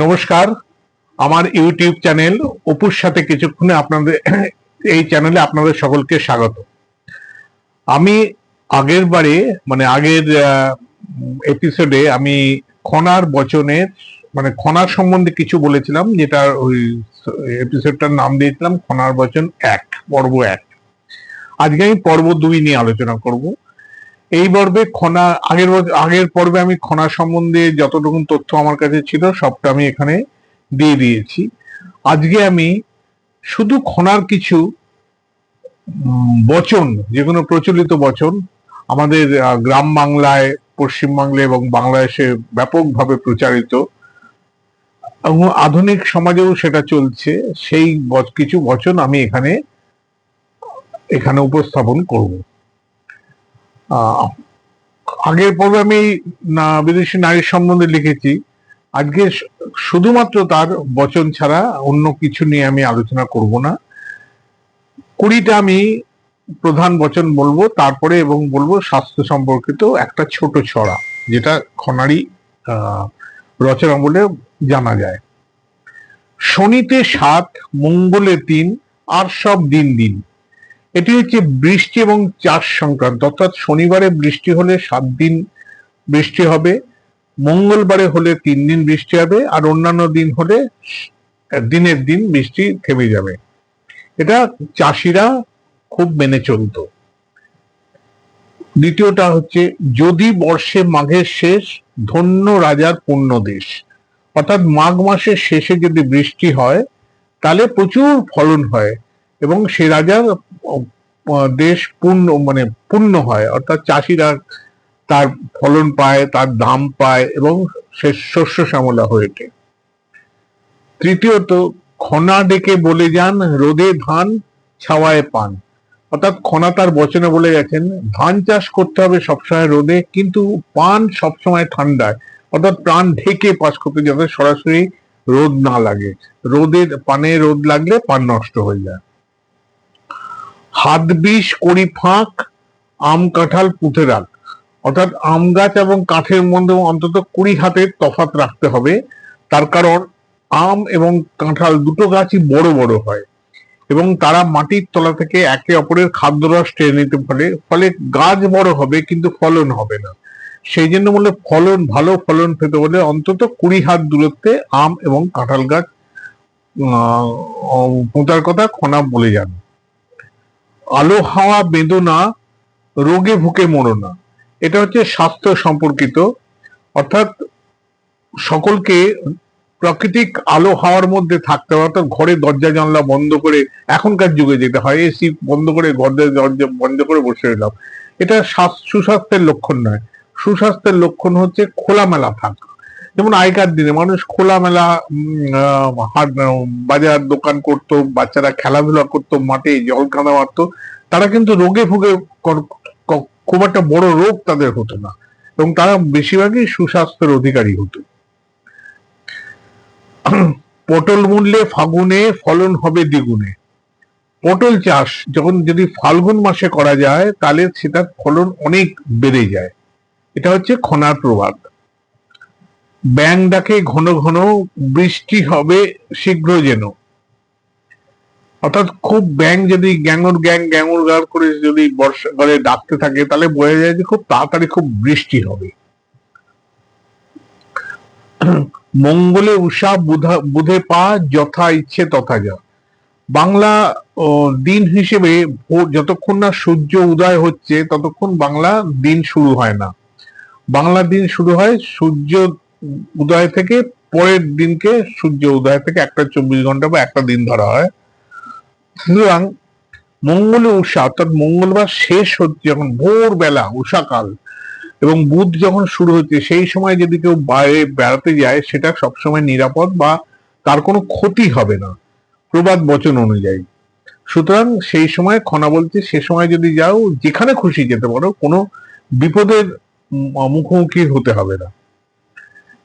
নমস্কার। আমার YouTube channel অপুর সাথে কিছুক্ষণে আপনাদের এই চ্যানেলে আপনাদের সকলকে স্বাগত। আমি আগের বারে মানে আগের এপিসোডে আমি খনার বচনের মানে খনার সম্বন্ধে কিছু বলেছিলাম যেটা ওই এপিসোডটার নাম দিয়েছিলাম খনার বচন এক, পর্ব এক। আজকে আমি পর্ব দুই নিয়ে আলোচনা করব। এই পর্বে খনা, আগের আগের পর্বে আমি খনা সম্বন্ধে যতটুকু তথ্য আমার কাছে ছিল, সবটা আমি এখানে দিয়ে দিয়েছি। আজকে আমি শুধু খনার কিছু বচন যে কোনো প্রচলিত বচন, আমাদের গ্রাম বাংলায় পশ্চিমবাংলায় এবং বাংলাদেশে ব্যাপকভাবে প্রচারিত, এবং আধুনিক সমাজেও সেটা চলছে, সেই কিছু বচন আমি এখানে এখানে উপস্থাপন করব। আগের পর্বে আমি বিদেশি নারীর সম্বন্ধে লিখেছি। আজকে শুধুমাত্র তার বচন ছাড়া অন্য কিছু নিয়ে আমি আলোচনা করব না। কুড়িটা আমি প্রধান বচন বলব, তারপরে এবং বলব স্বাস্থ্য সম্পর্কিত একটা ছোট ছড়া, যেটা খনারি রচনা বলে জানা যায়। শনিতে সাত, মঙ্গলে তিন, আর সব দিন দিন। এটি হচ্ছে বৃষ্টি এবং চাষ সংক্রান্ত। অর্থাৎ শনিবারে বৃষ্টি হলে সাত দিন বৃষ্টি হবে, মঙ্গলবারে হলে তিন দিন বৃষ্টি হবে, আর অন্যান্য দিন হলে দিনের দিন বৃষ্টি থেমে যাবে। এটা চাষিরা খুব মেনে চলতো। দ্বিতীয়টা হচ্ছে, যদি বর্ষে মাঘের শেষ, ধন্য রাজার পুণ্য দেশ অর্থাৎ মাঘ মাসের শেষে যদি বৃষ্টি হয়, তাহলে প্রচুর ফলন হয়। এবং সে রাজার দেশ পূর্ণ মানে পূর্ণ হয়। অর্থাৎ চাষিরা তার ফলন পায়, তার দাম পায় এবং সে শস্য শ্যামলা হয়ে ওঠে। তৃতীয়ত, খনা ডেকে বলে যান, রোদে ধান ছাওয়ায় পান। অর্থাৎ খনা তার বচনে বলে গেছেন, ধান চাষ করতে হবে সবসময় রোদে, কিন্তু পান সবসময় ঠান্ডায়। অর্থাৎ প্রাণ ঢেকে পাস করতে যাতে সরাসরি রোদ না লাগে। রোদের পানে রোদ লাগলে পান নষ্ট হয়ে যায়। হাত বিষ করি ফাঁক, আম কাঁঠাল পুঁতে রাখ। অর্থাৎ আম গাছ এবং কাঠের মধ্যে অন্তত কুড়ি হাতের তফাৎ রাখতে হবে। তার কারণ আম এবং কাঁঠাল দুটো গাছই বড় বড় হয় এবং তারা মাটির তলা থেকে একে অপরের খাদ্যরস টেনে নিতে পারে। ফলে গাছ বড় হবে কিন্তু ফলন হবে না। সেই জন্য বলে ফলন, ভালো ফলন পেতে হলে অন্তত কুড়ি হাত দূরত্বে আম এবং কাঁঠাল গাছ পোঁতার কথা খনা বলে যান আলো হাওয়া বেদনা, রোগে ভুকে মরো না এটা হচ্ছে স্বাস্থ্য সম্পর্কিত। অর্থাৎ সকলকে প্রাকৃতিক আলো হাওয়ার মধ্যে থাকতে হবে। অর্থাৎ ঘরে দরজা, জানলা বন্ধ করে এখনকার যুগে যেটা হয়, এসি বন্ধ করে ঘরের দরজা বন্ধ করে বসে রইলাম। এটা সুস্বাস্থ্যের লক্ষণ নয়। সুস্বাস্থ্যের লক্ষণ হচ্ছে খোলামেলা থাকা। যেমন আগেকার দিনে মানুষ খোলামেলা বাজার দোকান করতো, বাচ্চারা খেলাধুলা করতো, মাঠে জল কাদা মারতো। তারা কিন্তু রোগে ভুগে খুব একটা বড় রোগ তাদের হতো না। এবং তারা বেশিরভাগই সুস্বাস্থ্যের অধিকারী হতো। পটল মূল্যে ফাগুনে ফলন হবে দ্বিগুণে। পটল চাষ যখন যদি ফাল্গুন মাসে করা যায়, তাহলে সেটার ফলন অনেক বেড়ে যায়। এটা হচ্ছে খনার প্রবাদ। ব্যাং ডাকে ঘন ঘন বৃষ্টি হবে শীঘ্র যেন। অর্থাৎ খুব ব্যাং যদি গ্যাঙর গ্যাং, গ্যাঙর গার করে যদি বর্ষাকালে ডাকতে থাকে, তাহলে বোঝা যায় যে খুব তাড়াতাড়ি খুব বৃষ্টি হবে। মঙ্গলে উষা বুধা, বুধে পা, যথা ইচ্ছে তথা যা। বাংলা দিন হিসেবে যতক্ষণ না সূর্য উদয় হচ্ছে, ততক্ষণ বাংলা দিন শুরু হয় না। বাংলা দিন শুরু হয় সূর্য উদয় থেকে পরের দিনকে সূর্য উদয় থেকে একটা চব্বিশ ঘণ্টা বা একটা দিন ধরা হয়। সুতরাং মঙ্গলে উষা, অর্থাৎ মঙ্গলবার শেষ হচ্ছে যখন ভোরবেলা, উষাকাল, এবং বুধ যখন শুরু হচ্ছে, সেই সময় যদি কেউ বাইরে বেড়াতে যায়, সেটা সবসময় নিরাপদ বা তার কোনো ক্ষতি হবে না, প্রবাদ বচন অনুযায়ী। সুতরাং সেই সময় খনা বলছে, সে সময় যদি যাও, যেখানে খুশি যেতে পারো, কোনো বিপদের মুখোমুখি হতে হবে না।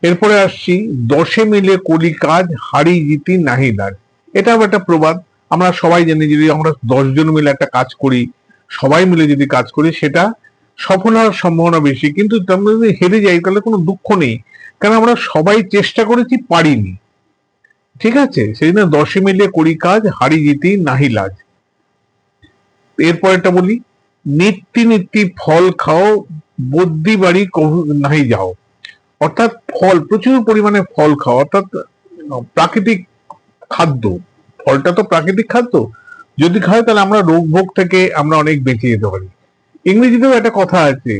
এরপরে আসছি, দশে মিলে কলি কাজ হারি জিতি নাহি লাজ এটাও একটা প্রবাদ। আমরা সবাই জানি যদি আমরা দশজন মিলে একটা কাজ করি, সবাই মিলে যদি কাজ করি, সেটা সফল হওয়ার সম্ভাবনা বেশি। কিন্তু আমরা যদি হেরে যাই, তাহলে কোনো দুঃখ নেই। কারণ আমরা সবাই চেষ্টা করেছি, পারিনি। ঠিক আছে? সেই জন্য দশে মিলে করি কাজ হারি জিতি নাহি লাজ। এরপরেটা বলি নিত্যি নিত্যি ফল খাও, বদ্যি বাড়ি নাহি যাও। অর্থাৎ ফল, প্রচুর পরিমাণে ফল খাওয়া, অর্থাৎ প্রাকৃতিক খাদ্য, ফলটা তো প্রাকৃতিক খাদ্য। যদি খাই তাহলে আমরা রোগ ভোগ থেকে আমরা অনেক বেঁচে যেতে পারি। ইংরেজিতেও একটা কথা আছে,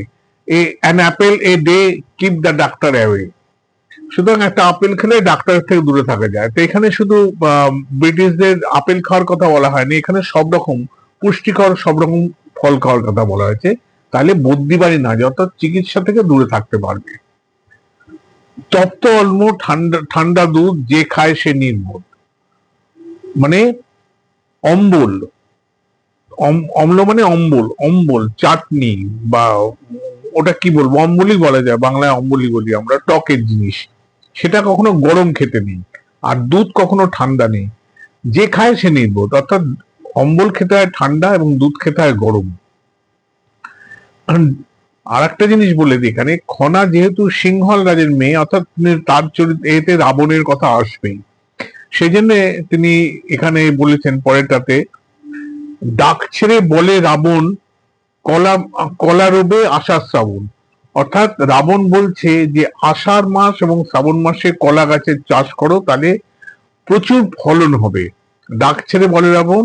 a an apple a day keep the doctor away সুতরাং একটা আপেল খেলে ডাক্তার থেকে দূরে থাকা যায়। তো এখানে শুধু ব্রিটিশদের আপেল খাওয়ার কথা বলা হয়নি, এখানে সব রকম পুষ্টিকর, সব রকম ফল খাওয়ার কথা বলা হয়েছে। তাহলে বদ্যি বাড়ি না যায় অর্থাৎ চিকিৎসা থেকে দূরে থাকতে পারবে। তপ্ত অল্প ঠান্ডা ঠান্ডা দুধ যে খায় সে নির্বোধ। মানে অম্বল। অম্ল মানে অম্বল অম্বল, চাটনি বা ওটা কি বলব, অম্বলই বলা যায়, বাংলায় অম্বলি বলি আমরা, টকের জিনিস। সেটা কখনো গরম খেতে নেই, আর দুধ কখনো ঠান্ডা নেই। যে খায় সে নির্বোধ, অর্থাৎ অম্বল খেতে হয় ঠান্ডা এবং দুধ খেতে হয় গরম। আর একটা জিনিস বলে দিই এখানে, খনা যেহেতু সিংহল রাজের মেয়ে, অর্থাৎ তার চরিত্র, এতে রাবণের কথা আসবেই। সেই জন্য তিনি এখানে বলেছেন পরেরটাতে, ডাক ছেড়ে বলে রাবণ, কলা কলা রোবে আষাঢ় শ্রাবণ। অর্থাৎ রাবণ বলছে যে আষাঢ় মাস এবং শ্রাবণ মাসে কলা গাছের চাষ করো, তাহলে প্রচুর ফলন হবে। ডাক ছেড়ে বলে রাবণ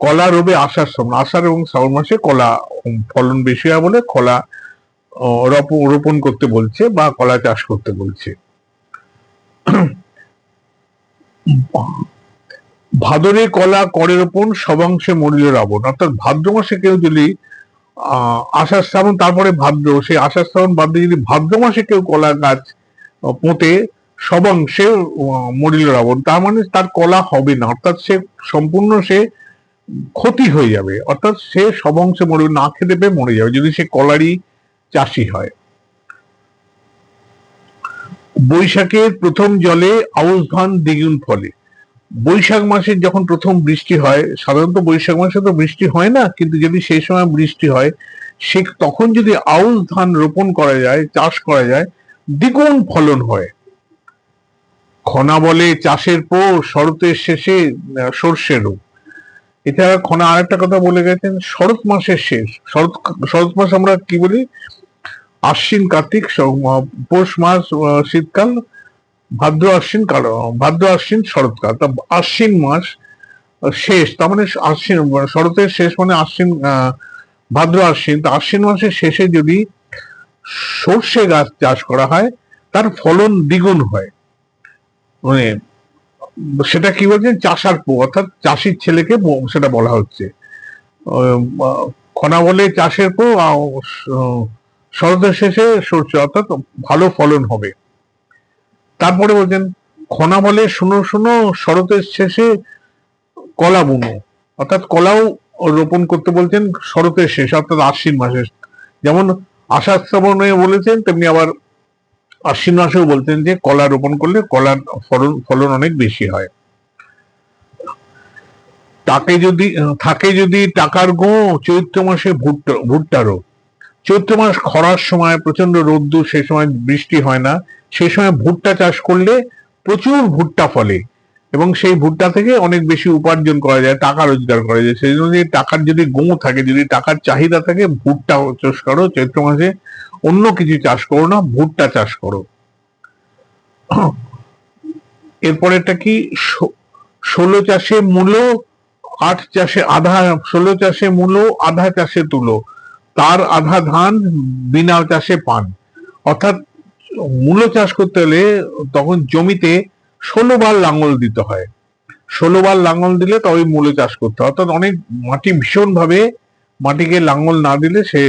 কলা রোবে আষাঢ় শ্রাবণ। আষাঢ় এবং শ্রাবণ মাসে কলা, ফলন বেশি হয় বলে কলা রোপণ করতে বলছে বা কলা চাষ করতে বলছে। ভাদরে কলা করে রোপণ, সবাংশে মরিল রাবণ। অর্থাৎ ভাদ্র মাসে কেউ যদি, আহ, আষাঢ় শ্রাবণ, তারপরে ভাদ্র, সেই আষাঢ় শ্রাবণ বাদ দিয়ে যদি ভাদ্র মাসে কেউ কলা গাছ পোঁতে, সবাংশে মরিল রাবণ, তার মানে তার কলা হবে না। অর্থাৎ সে সম্পূর্ণ সে ক্ষতি হয়ে যাবে। অর্থাৎ সে সবংশে মরে না খেতে পেয়ে মরে যাবে। যদি সে কলারই চাষি হয়। বৈশাখের প্রথম জলে আউশ ধান দ্বিগুণ ফলে। বৈশাখ মাসে যখন প্রথম বৃষ্টি হয়, সাধারণত বৈশাখ মাসে তো বৃষ্টি হয় না, কিন্তু যদি সেই সময় বৃষ্টি হয়, সে তখন যদি আউশ ধান রোপণ করা যায়, চাষ করা যায়, দ্বিগুণ ফলন হয়। খনা বলে চাষের পর শরতের শেষে সর্ষে রোগ এছাড়া খনা আরেকটা কথা বলে গেছেন, শরৎ মাসের শেষ। শরৎ শরৎ মাস আমরা কি বলি? আশ্বিন কার্তিক পৌষ মাস শীতকাল, ভাদ্র আশ্বিন, কাল ভাদ্র আশ্বিন শরৎকাল তা আশ্বিন মাস শেষ, তার মানে আশ্বিন শরতের শেষ মানে আশ্বিন ভাদ্র আশ্বিন। তা আশ্বিন মাসের শেষে যদি সর্ষে গাছ চাষ করা হয়, তার ফলন দ্বিগুণ হয়। মানে সেটা কি বলছেন চাষার পো, অর্থাৎ চাষির ছেলেকে সেটা বলা হচ্ছে। খনা বলে চাষের পো শরতের শেষে সর্ষে অর্থাৎ ভালো ফলন হবে। তারপরে বলছেন খনা বলে শুনো শুনো শরতের শেষে কলা বুনো। অর্থাৎ কলাও রোপণ করতে বলছেন শরতের শেষ, অর্থাৎ আশ্বিন মাসে যেমন আষাঢ় শ্রাবণে বলেছেন, তেমনি আবার আশ্বিন মাসেও বলছেন যে কলা রোপণ করলে কলার ফলন ফলন অনেক বেশি হয়। তাকে যদি, থাকে যদি টাকার গো চৈত্র মাসে ভুট্টা, ভুট্টারও। চৈত্র মাস খরার সময় প্রচণ্ড রোদ্দুর সেই সময় বৃষ্টি হয় না। সেই সময় ভুট্টা চাষ করলে প্রচুর ভুট্টা ফলে এবং সেই ভুট্টা থেকে অনেক বেশি উপার্জন করা যায়, টাকা রোজগার করা যায়। সেই জন্য টাকার যদি গো থাকে, যদি টাকার চাহিদা থাকে, ভুট্টা চাষ করো, চৈত্র মাসে অন্য কিছু চাষ করো না, ভুট্টা চাষ করো। এরপরেরটা কি? ষোলো চাষে মূলো, আট চাষে আধা, ষোলো চাষে মূলো, আধা চাষে তুলো। তার আধা ধান বিনা চাষে পান। অর্থাৎ মূলো চাষ করতে হলে তখন জমিতে ষোলো বার লাঙল দিতে হয়। ষোলো বার লাঙল দিলে তবে মূলো চাষ করতে হয়। অর্থাৎ অনেক মাটি ভীষণ ভাবে মাটিকে লাঙল না দিলে সে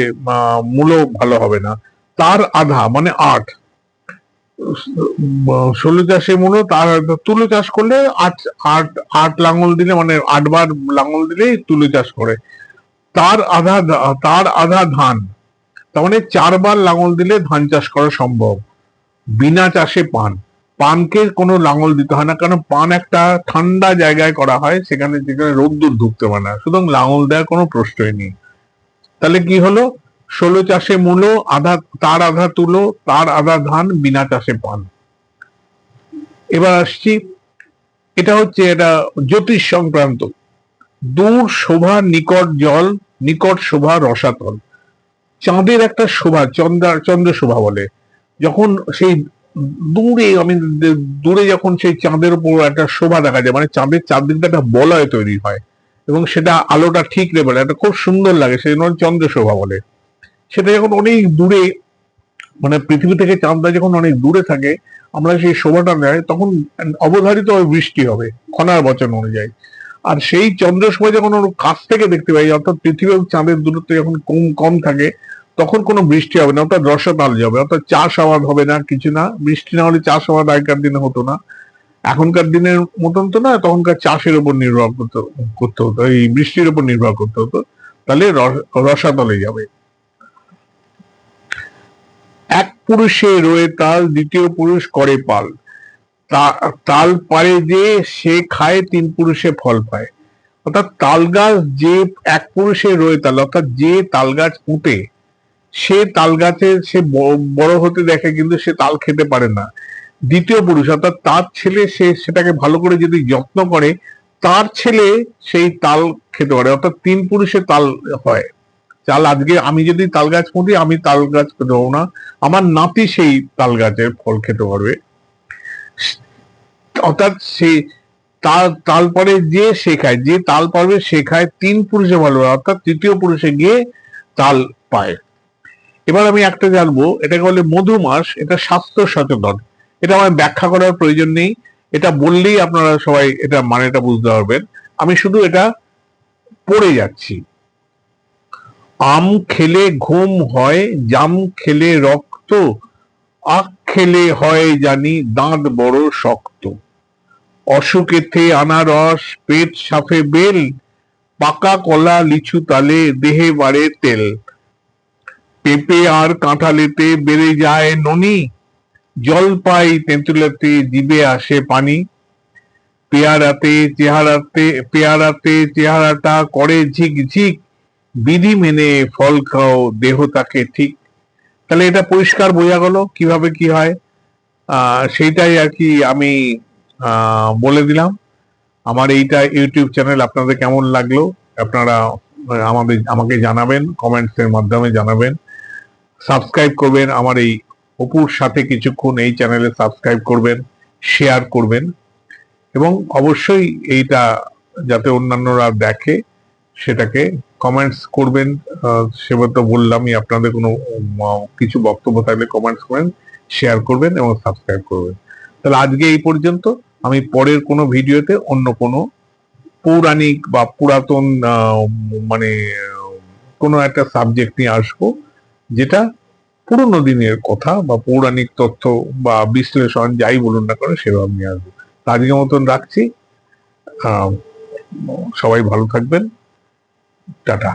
মূলো ভালো হবে না। তার আধা মানে আট। ষোলো চাষে মূলো, তার তুলো চাষ করলে আট আট আট লাঙল দিলে মানে আটবার লাঙল দিলেই তুলো চাষ করে। তার আধা তার আধা ধান। তার মানে চারবার লাঙল দিলে ধান চাষ করা সম্ভব। বিনা চাষে পান। পানকে কোনো লাঙল দিতে হয় না, কারণ পান একটা ঠান্ডা জায়গায় করা হয়, সেখানে যেখানে রোদ্দুর ঢুকতে পারে না। সুতরাং লাঙল দেওয়ার কোনো প্রশ্নই নেই। তাহলে কি হলো? ষোলো চাষে মূলো, আধা, তার আধা তুলো, তার আধা ধান, বিনা চাষে পান। এবার আসছি, এটা হচ্ছে এটা জ্যোতিষ সংক্রান্ত। দূর শোভা নিকট জল নিকট শোভা রসাতল। চাঁদের একটা শোভা, চন্দ্র চন্দ্র শোভা বলে। যখন সেই দূরে, আমি দূরে যখন সেই চাঁদের উপর একটা শোভা দেখা যায় মানে চাঁদের চারদিকটা একটা বলয় তৈরি হয় এবং সেটা আলোটা ঠিক লেভেল একটা খুব সুন্দর লাগে, সেই জন্য চন্দ্র শোভা বলে। সেটা যখন অনেক দূরে মানে পৃথিবী থেকে চাঁদটা যখন অনেক দূরে থাকে, আমরা সেই শোভাটা নেয় তখন অবধারিত বৃষ্টি হবে, খনার বচন অনুযায়ী। আর সেই চন্দ্র শোভা যখন কাছ থেকে দেখতে পাই, অর্থাৎ পৃথিবী এবং চাঁদের দূরত্ব যখন কম কম থাকে, তখন কোনো বৃষ্টি হবে না, অর্থাৎ রসতাল যাবে, অর্থাৎ চাষ আবাদ হবে না, কিছু না, বৃষ্টি না হলে চাষ আবাদ আগেকার দিনে হতো না। এখনকার দিনের মতন তো না, তখনকার চাষের উপর নির্ভর করতে করতে হতো, এই বৃষ্টির উপর নির্ভর করতে হতো, তাহলে রসাতলে যাবে। এক পুরুষে রয়ে তাল, দ্বিতীয় পুরুষ করে পাল। তাল পারে যে সে খায়, তিন পুরুষে ফল পায়। অর্থাৎ তাল গাছ যে এক পুরুষে রয়ে তাল, অর্থাৎ যে তাল গাছ পুঁতে সে তাল গাছে সে বড় হতে দেখে কিন্তু সে তাল খেতে পারে না। দ্বিতীয় পুরুষ, অর্থাৎ তার ছেলে সে সেটাকে ভালো করে যদি যত্ন করে, তার ছেলে সেই তাল খেতে পারে, অর্থাৎ তিন পুরুষে তাল হয়। চাল আজকে আমি যদি তাল গাছ পুঁতি, আমি তাল গাছ খেতে পারব না। আমার নাতি সেই তাল গাছের ফল খেতে পারবে। অর্থাৎ সে তাল তাল পরে যে শেখায় যে তাল পারবে শেখায় তিন পুরুষে ভালো, অর্থাৎ তৃতীয় পুরুষে গিয়ে তাল পায়। এবার আমি একটা জানব, এটাকে বলে মধুমাস এটা স্বাস্থ্য সচেতন। এটা আমার ব্যাখ্যা করার প্রয়োজন নেই, এটা বললেই আপনারা সবাই এটা মানেটা বুঝতে পারবেন। আমি শুধু এটা পড়ে যাচ্ছি। আম খেলে ঘুম হয়, জাম খেলে রক্ত, আখ খেলে হয় জানি দাঁত বড় শক্ত। অসুখেতে আনারস, পেট সাফে বেল, পাকা কলা লিচু তালে, দেহে বাড়ে তেল। পেঁপে আর কাঁঠালেতে বেড়ে যায় ননি। জলপাই তেঁতুলাতে, জিবে আসে পানি। পেয়ারাতে, চেহারাতে, পেয়ারাতে চেহারাটা করে ঝিকঝিক বিধি মেনে ফল খাও, দেহ তাকে ঠিক। তাহলে এটা পরিষ্কার বোঝা গেল কীভাবে কি হয়। সেইটাই আর কি আমি বলে দিলাম। আমার এইটা ইউটিউব চ্যানেল আপনাদের কেমন লাগল, আপনারা আমাদের, আমাকে জানাবেন কমেন্টস এর মাধ্যমে জানাবেন। সাবস্ক্রাইব করবেন, আমার এই অপুর সাথে কিছুক্ষণ এই চ্যানেলে সাবস্ক্রাইব করবেন শেয়ার করবেন। এবং অবশ্যই এইটা যাতে অন্যান্যরা দেখে, সেটাকে কমেন্টস করবেন। সেবার তো বললামই আপনাদের কোনো কিছু বক্তব্য থাকলে কমেন্টস করেন শেয়ার করবেন এবং সাবস্ক্রাইব করবেন। তাহলে আজকে এই পর্যন্ত। আমি পরের কোনো ভিডিওতে অন্য কোনো পৌরাণিক বা পুরাতন মানে কোনো একটা সাবজেক্ট নিয়ে আসব, যেটা পুরোনো দিনের কথা বা পৌরাণিক তথ্য বা বিশ্লেষণ যাই বলুন না কেন সেভাবে নিয়ে আসব। আজকের মতন রাখছি। সবাই ভালো থাকবেন। টাটা।